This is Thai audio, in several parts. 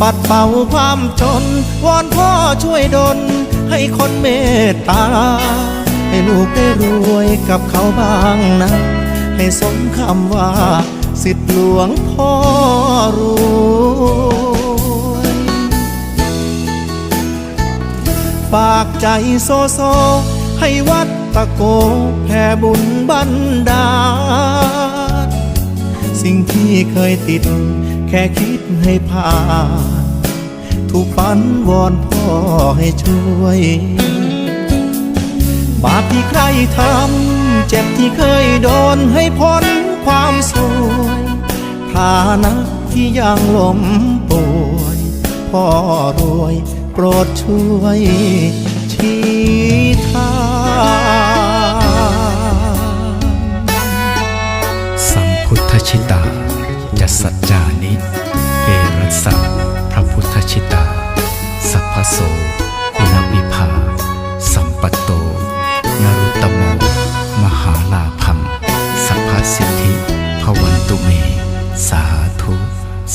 ปัดเป่าความจน วอนพ่อช่วยดล ให้คนเมตตา ให้ลูกได้รวยกับเขาบ้างนะ ให้สมคำว่า สิทธิหลวงพ่อรวยฝากใจโซโซ ให้วัดตะโกแผ่บุญบันดาล สิ่งที่เคยติด แค่คิดให้ผ่าน ถูกฝันวอนพ่อให้ช่วย บาปที่ใครทำ เจ็บที่เคยโดนให้พ้นความสวยฐานะที่ยังล้มป่วยพ่อรวยโปรดช่วยชี้ทาง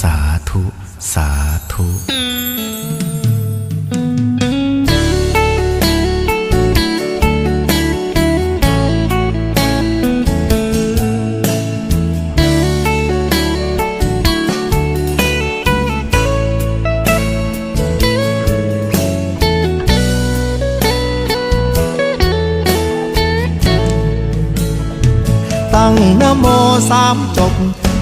สาธุ สาธุตั้งนโมสามจบ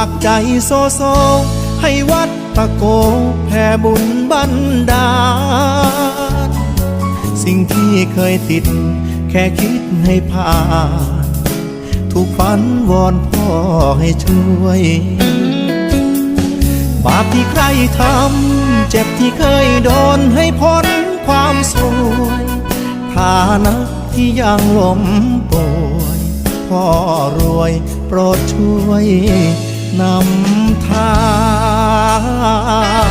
ากใจโซโซ ให้วัดตะโกแผ่บุญบันดาลสิ่งที่เคยติด แค่คิดให้ผ่าน ถูกฝันวอนพ่อให้ช่วย บาปที่ใครทำ เจ็บที่เคยโดนให้พ้นความสวยฐานะที่ยังล้มป่วยพ่อรวยโปรดช่วย นำทาง